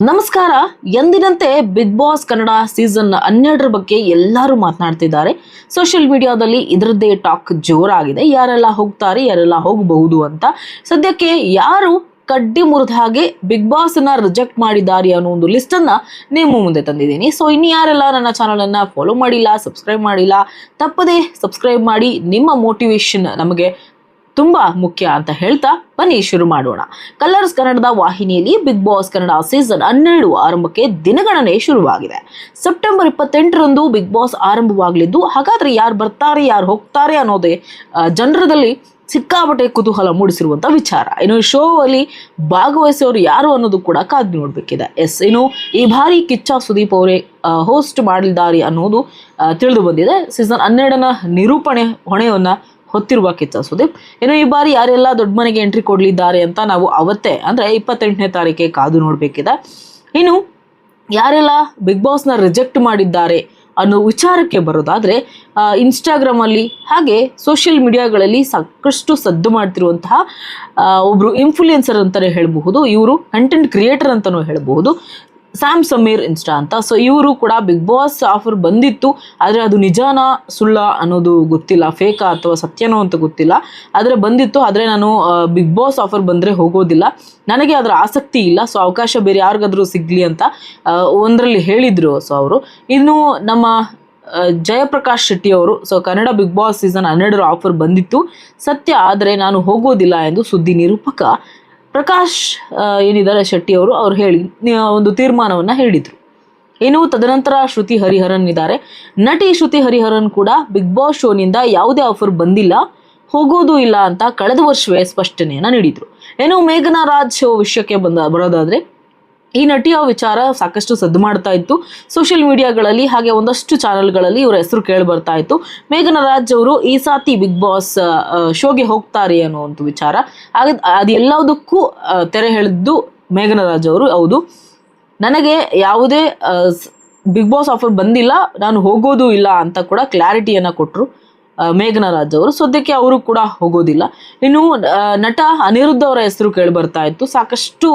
ನಮಸ್ಕಾರ. ಎಂದಿನಂತೆ big boss Kannada season ಹನ್ನೆರಡರ ಬಗ್ಗೆ ಎಲ್ಲರೂ ಮಾತನಾಡ್ತಿದ್ದಾರೆ. ಸೋಷಿಯಲ್ ಮೀಡಿಯಾದಲ್ಲಿ ಇದರದ್ದೇ ಟಾಕ್ ಜೋರಾಗಿದೆ. ಯಾರೆಲ್ಲ ಹೋಗ್ತಾರೆ, ಯಾರೆಲ್ಲ ಹೋಗಬಹುದು ಅಂತ. ಸದ್ಯಕ್ಕೆ ಯಾರು ಕಡ್ಡಿ ಮುರಿದ ಹಾಗೆ ಬಿಗ್ ಬಾಸ್ ಅನ್ನ ರಿಜೆಕ್ಟ್ ಮಾಡಿದ್ದಾರೆ ಅನ್ನೋ ಒಂದು ಲಿಸ್ಟ್ ಅನ್ನ ನಿಮ್ಮ ಮುಂದೆ ತಂದಿದ್ದೀನಿ. ಸೊ ಇನ್ನು ಯಾರೆಲ್ಲ ನನ್ನ ಚಾನಲ್ ಅನ್ನ ಫಾಲೋ ಮಾಡಿಲ್ಲ ಸಬ್ಸ್ಕ್ರೈಬ್ ಮಾಡಿಲ್ಲ, ತಪ್ಪದೇ ಸಬ್ಸ್ಕ್ರೈಬ್ ಮಾಡಿ ನಿಮ್ಮ ಮೋಟಿವೇಶನ್ ನಮಗೆ ತುಂಬಾ ಮುಖ್ಯ ಅಂತ ಹೇಳ್ತಾ ಬನ್ನಿ ಶುರು ಮಾಡೋಣ. ಕಲರ್ಸ್ ಕನ್ನಡದ ವಾಹಿನಿಯಲ್ಲಿ ಬಿಗ್ ಬಾಸ್ ಕನ್ನಡ ಸೀಸನ್ ಹನ್ನೆರಡು ಆರಂಭಕ್ಕೆ ದಿನಗಣನೆ ಶುರುವಾಗಿದೆ. ಸೆಪ್ಟೆಂಬರ್ ಇಪ್ಪತ್ತೆಂಟರಂದು ಬಿಗ್ ಬಾಸ್ ಆರಂಭವಾಗಲಿದ್ದು, ಹಾಗಾದ್ರೆ ಯಾರು ಬರ್ತಾರೆ, ಯಾರು ಹೋಗ್ತಾರೆ ಅನ್ನೋದೇ ಜನರದಲ್ಲಿ ಸಿಕ್ಕಾಪಟ್ಟೆ ಕುತೂಹಲ ಮೂಡಿಸಿರುವಂತ ವಿಚಾರ. ಇನ್ನು ಶೋ ಅಲ್ಲಿ ಭಾಗವಹಿಸೋರು ಯಾರು ಅನ್ನೋದು ಕೂಡ ಕಾದ್ ನೋಡ್ಬೇಕಿದೆ. ಎಸ್ ಇನ್ನು ಈ ಬಾರಿ ಕಿಚ್ಚ ಸುದೀಪ್ ಅವರೇ ಹೋಸ್ಟ್ ಮಾಡಲಿದ್ದಾರೆ ಅನ್ನೋದು ತಿಳಿದು ಬಂದಿದೆ. ಸೀಸನ್ ಹನ್ನೆರಡನ ನಿರೂಪಣೆ ಹೊಣೆಯನ್ನ ಹೊತ್ತಿರುವ ಕಿಚ್ಚ ಸುದೀಪ್. ಇನ್ನು ಈ ಬಾರಿ ಯಾರೆಲ್ಲ ದೊಡ್ಡ ಮನೆಗೆ ಎಂಟ್ರಿ ಕೊಡಲಿದ್ದಾರೆ ಅಂತ ನಾವು ಅವತ್ತೇ, ಅಂದ್ರೆ ಇಪ್ಪತ್ತೆಂಟನೇ ತಾರೀಕೆ ಕಾದು ನೋಡಬೇಕಿದೆ. ಇನ್ನು ಯಾರೆಲ್ಲ ಬಿಗ್ ಬಾಸ್ನ ರಿಜೆಕ್ಟ್ ಮಾಡಿದ್ದಾರೆ ಅನ್ನೋ ವಿಚಾರಕ್ಕೆ ಬರೋದಾದ್ರೆ ಇನ್ಸ್ಟಾಗ್ರಾಮಲ್ಲಿ ಹಾಗೆ ಸೋಷಿಯಲ್ ಮೀಡಿಯಾಗಳಲ್ಲಿ ಸಾಕಷ್ಟು ಸದ್ದು ಮಾಡ್ತಿರುವಂತಹ ಒಬ್ಬರು ಇನ್ಫ್ಲೂಯೆನ್ಸರ್ ಅಂತಾನೆ ಹೇಳಬಹುದು, ಇವರು ಕಂಟೆಂಟ್ ಕ್ರಿಯೇಟರ್ ಅಂತಾನೂ ಹೇಳಬಹುದು. ಸ್ಯಾಮ್ ಸಮೀರ್ ಇನ್ಸ್ಟಾ ಅಂತ. ಸೊ ಇವರು ಕೂಡ ಬಿಗ್ ಬಾಸ್ ಆಫರ್ ಬಂದಿತ್ತು. ಆದರೆ ಅದು ನಿಜಾನ, ಸುಳ್ಳ ಅನ್ನೋದು ಗೊತ್ತಿಲ್ಲ. ಫೇಕಾ ಅಥವಾ ಸತ್ಯನೋ ಅಂತ ಗೊತ್ತಿಲ್ಲ. ಆದರೆ ಬಂದಿತ್ತು. ಆದರೆ ನಾನು ಬಿಗ್ ಬಾಸ್ ಆಫರ್ ಬಂದರೆ ಹೋಗೋದಿಲ್ಲ. ನನಗೆ ಅದರ ಆಸಕ್ತಿ ಇಲ್ಲ. ಸೊ ಅವಕಾಶ ಬೇರೆ ಯಾರಿಗಾದರೂ ಸಿಗಲಿ ಅಂತ ಒಂದರಲ್ಲಿ ಹೇಳಿದರು. ಸೊ ಅವರು. ಇನ್ನು ನಮ್ಮ ಜಯಪ್ರಕಾಶ್ ಶೆಟ್ಟಿ ಅವರು so Kannada Bigg Boss season ಹನ್ನೆರಡರ ಆಫರ್ ಬಂದಿತ್ತು. ಸತ್ಯ ಆದರೆ ನಾನು ಹೋಗೋದಿಲ್ಲ ಎಂದು ಸುದ್ದಿ ನಿರೂಪಕ ಪ್ರಕಾಶ್ ಏನಿದ್ದಾರೆ, ಶೆಟ್ಟಿ ಅವರು, ಅವ್ರು ಹೇಳಿ ಒಂದು ತೀರ್ಮಾನವನ್ನು ಹೇಳಿದರು. ಇನ್ನು ತದನಂತರ ಶ್ರುತಿ ಹರಿಹರನ್ ಇದ್ದಾರೆ. ನಟಿ ಶ್ರುತಿ ಹರಿಹರನ್ ಕೂಡ ಬಿಗ್ ಬಾಸ್ ಶೋನಿಂದ ಯಾವುದೇ ಆಫರ್ ಬಂದಿಲ್ಲ, ಹೋಗೋದು ಇಲ್ಲ ಅಂತ ಕಳೆದ ವರ್ಷವೇ ಸ್ಪಷ್ಟನೆಯನ್ನು ನೀಡಿದ್ರು. ಏನು ಮೇಘನಾ ರಾಜ್ ಶೋ ವಿಷಯಕ್ಕೆ ಬಂದ, ಬರೋದಾದ್ರೆ ಈ ನಟಿಯ ವಿಚಾರ ಸಾಕಷ್ಟು ಸದ್ದು ಮಾಡ್ತಾ ಇತ್ತು. ಸೋಷಿಯಲ್ ಮೀಡಿಯಾಗಳಲ್ಲಿ ಹಾಗೆ ಒಂದಷ್ಟು ಚಾನೆಲ್ಗಳಲ್ಲಿ ಇವರ ಹೆಸರು ಕೇಳಿ ಬರ್ತಾ ಇತ್ತು. ಮೇಘನ ರಾಜ್ ಅವರು, ಈ ಸಾತಿ ಬಿಗ್ ಬಾಸ್ ಶೋಗೆ ಹೋಗ್ತಾರೆ ಅನ್ನೋ ಒಂದು ವಿಚಾರ. ಹಾಗೆ ಅದೆಲ್ಲದಕ್ಕೂ ತೆರೆ ಹೇಳಿದ್ದು ಮೇಘನ ರಾಜ್ ಅವರು. ಹೌದು. ನನಗೆ ಯಾವುದೇ ಬಿಗ್ ಬಾಸ್ ಆಫರ್ ಬಂದಿಲ್ಲ. ನಾನು ಹೋಗೋದು ಇಲ್ಲ ಅಂತ ಕೂಡ ಕ್ಲಾರಿಟಿಯನ್ನು ಕೊಟ್ಟರು ಮೇಘನರಾಜ್ ಅವರು. ಸದ್ಯಕ್ಕೆ ಅವರು ಕೂಡ ಹೋಗೋದಿಲ್ಲ. ಇನ್ನು ನಟ ಅನಿರುದ್ಧ ಅವರ ಹೆಸರು ಕೇಳಿ ಬರ್ತಾ ಇತ್ತು. ಸಾಕಷ್ಟು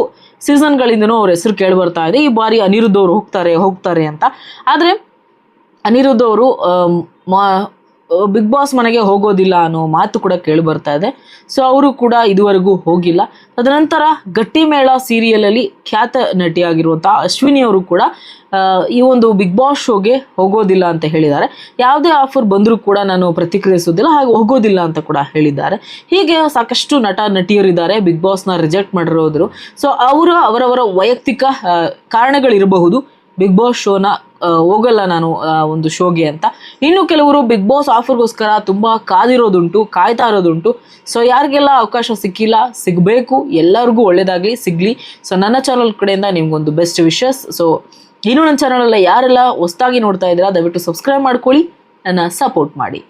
ಸೀಸನ್ಗಳಿಂದನೂ ಅವ್ರ ಹೆಸರು ಕೇಳಿ ಬರ್ತಾ ಇದೆ. ಈ ಬಾರಿ ಅನಿರುದ್ಧ ಅವರು ಹೋಗ್ತಾರೆ ಹೋಗ್ತಾರೆ ಅಂತ. ಆದರೆ ಅನಿರುದ್ಧ ಅವರು ಬಿಗ್ ಬಾಸ್ ಮನೆಗೆ ಹೋಗೋದಿಲ್ಲ ಅನ್ನೋ ಮಾತು ಕೂಡ ಕೇಳಿ ಬರ್ತಾ ಇದೆ. ಸೊ ಅವರು ಕೂಡ ಇದುವರೆಗೂ ಹೋಗಿಲ್ಲ. ತದನಂತರ ಗಟ್ಟಿಮೇಳ ಸೀರಿಯಲಲ್ಲಿ ಖ್ಯಾತ ನಟಿಯಾಗಿರುವಂಥ ಅಶ್ವಿನಿ ಅವರು ಕೂಡ ಈ ಒಂದು ಬಿಗ್ ಬಾಸ್ ಶೋಗೆ ಹೋಗೋದಿಲ್ಲ ಅಂತ ಹೇಳಿದ್ದಾರೆ. ಯಾವುದೇ ಆಫರ್ ಬಂದರೂ ಕೂಡ ನಾನು ಪ್ರತಿಕ್ರಿಯಿಸೋದಿಲ್ಲ ಹಾಗೆ ಹೋಗೋದಿಲ್ಲ ಅಂತ ಕೂಡ ಹೇಳಿದ್ದಾರೆ. ಹೀಗೆ ಸಾಕಷ್ಟು ನಟ ನಟಿಯರಿದ್ದಾರೆ ಬಿಗ್ ಬಾಸ್ನ ರಿಜೆಕ್ಟ್ ಮಾಡಿರೋದ್ರು. ಸೊ ಅವರು, ಅವರವರ ವೈಯಕ್ತಿಕ ಕಾರಣಗಳಿರಬಹುದು. ಬಿಗ್ ಬಾಸ್ ಶೋನ ಹೋಗಲ್ಲ ನಾನು ಒಂದು ಶೋಗೆ ಅಂತ. ಇನ್ನು ಕೆಲವರು ಬಿಗ್ ಬಾಸ್ ಆಫರ್ಗೋಸ್ಕರ ತುಂಬ ಕಾದಿರೋದುಂಟು, ಕಾಯ್ತಾ ಇರೋದುಂಟು. ಸೊ ಯಾರಿಗೆಲ್ಲ ಅವಕಾಶ ಸಿಕ್ಕಿಲ್ಲ, ಸಿಗಬೇಕು, ಎಲ್ಲರಿಗೂ ಒಳ್ಳೇದಾಗಲಿ, ಸಿಗಲಿ. ಸೊ ನನ್ನ ಚಾನಲ್ ಕಡೆಯಿಂದ ನಿಮ್ಗೊಂದು ಬೆಸ್ಟ್ ವಿಶಸ್ ಸೊ ಇನ್ನು ನನ್ನ ಚಾನಲಲ್ಲ ಯಾರೆಲ್ಲ ಹೊಸ್ದಾಗಿ ನೋಡ್ತಾ ಇದ್ದೀರಾ, ದಯವಿಟ್ಟು ಸಬ್ಸ್ಕ್ರೈಬ್ ಮಾಡ್ಕೊಳ್ಳಿ. ನನ್ನ ಸಪೋರ್ಟ್ ಮಾಡಿ.